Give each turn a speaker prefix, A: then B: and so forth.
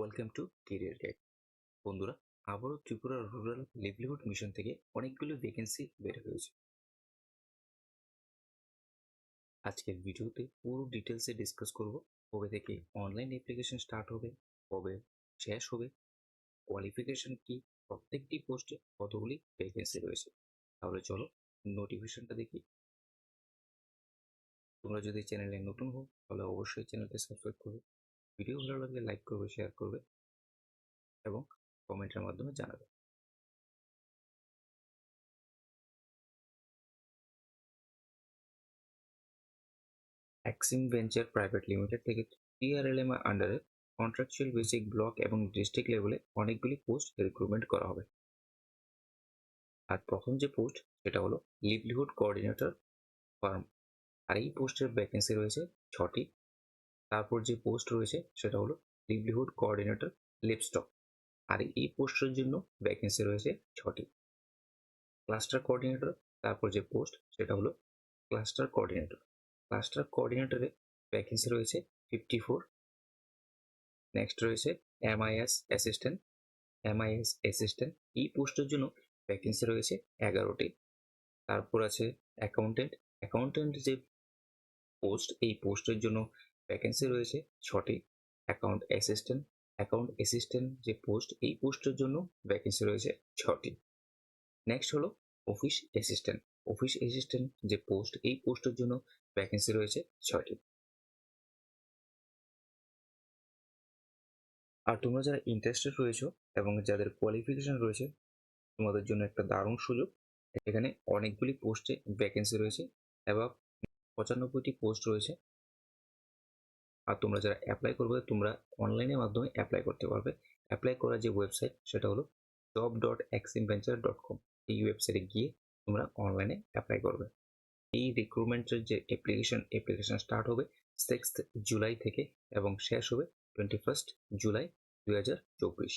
A: Welcome to career guide বন্ধুরা, আবারও Tripura rural livelihood mission থেকে অনেকগুলো ভ্যাকেন্সি বের হয়েছে। আজকের ভিডিওতে পুরো ডিটেলসে ডিসকাস করব কবে থেকে অনলাইন অ্যাপ্লিকেশন স্টার্ট হবে, কবে শেষ হবে কোয়ালিফিকেশন কি, প্রত্যেকটি পোস্টে কতগুলি ভ্যাকেন্সি রয়েছে। তাহলে চলো নোটিফিকেশনটা দেখি। তোমরা যদি চ্যানেলে নতুন হও, তাহলে অবশ্যই চ্যানেলটি সাবস্ক্রাইব করবে ভিডিও ভালো লাগলে লাইক করবে শেয়ার করবে এবং কমেন্টের মাধ্যমে জানাবে। অ্যাক্সিম ভেঞ্চার প্রাইভেট লিমিটেড থেকে টিআরএলএম আন্ডারে কন্ট্রাকচুয়াল বেসিক ব্লক এবং ডিস্ট্রিক্ট লেভেলে অনেকগুলি পোস্ট রিক্রুটমেন্ট করা হবে। আর প্রথম যে পোস্ট সেটা হলো লিভলিহুড কোঅর্ডিনেটর ফার্ম আর এই পোস্টের ভ্যাকেন্সি রয়েছে ছটি। তারপর যে পোস্ট রয়েছে সেটা হলো লিভলিহুড কোঅর্ডিনেটর লিপস্টক আর এই পোস্টের জন্য ভ্যাকেন্সি রয়েছে ছটি। ক্লাস্টার কোঅর্ডিনেটর তারপর যে পোস্ট সেটা হলো ক্লাস্টার কোঅর্ডিনেটর ক্লাস্টার কোঅর্ডিনেটরে ভ্যাকেন্সি রয়েছে ফিফটি ফোর নেক্সট রয়েছে M I S assistant M I S assistant এই পোস্টের জন্য ভ্যাকেন্সি রয়েছে এগারোটি। তারপর আছে অ্যাকাউন্টেন্ট অ্যাকাউন্টেন্ট যে পোস্ট এই পোস্টের জন্য ভ্যাকেন্সি রয়েছে, ছটি অ্যাকাউন্ট অ্যাসিস্ট্যান্ট অ্যাকাউন্ট অ্যাসিস্ট্যান্ট যে পোস্ট এই পোস্টের জন্য ভ্যাকেন্সি রয়েছে ছটি। নেক্সট হলো অফিস অ্যাসিস্ট্যান্ট অফিস অ্যাসিস্ট্যান্ট যে পোস্ট এই পোস্টের জন্য ভ্যাকেন্সি রয়েছে ছয়টি। আর তোমরা যারা ইন্টারেস্টেড রয়েছো এবং যাদের কোয়ালিফিকেশন রয়েছে, তোমাদের জন্য একটা দারুণ সুযোগ, এখানে অনেকগুলি পোস্টে ভ্যাকেন্সি রয়েছে এবং পঁচানব্বইটি পোস্ট রয়েছে আর তোমরা যারা অ্যাপ্লাই করবে, তোমরা অনলাইনের মাধ্যমে অ্যাপ্লাই করতে পারবে। অ্যাপ্লাই করার যে ওয়েবসাইট সেটা হলো job dot eximventure dot com এই ওয়েবসাইটে গিয়ে তোমরা অনলাইনে অ্যাপ্লাই করবে। এই রিক্রুটমেন্টের যে অ্যাপ্লিকেশন অ্যাপ্লিকেশন স্টার্ট হবে সিক্সথ জুলাই থেকে এবং শেষ হবে টোয়েন্টি ফার্স্ট জুলাই দুই হাজার চব্বিশ।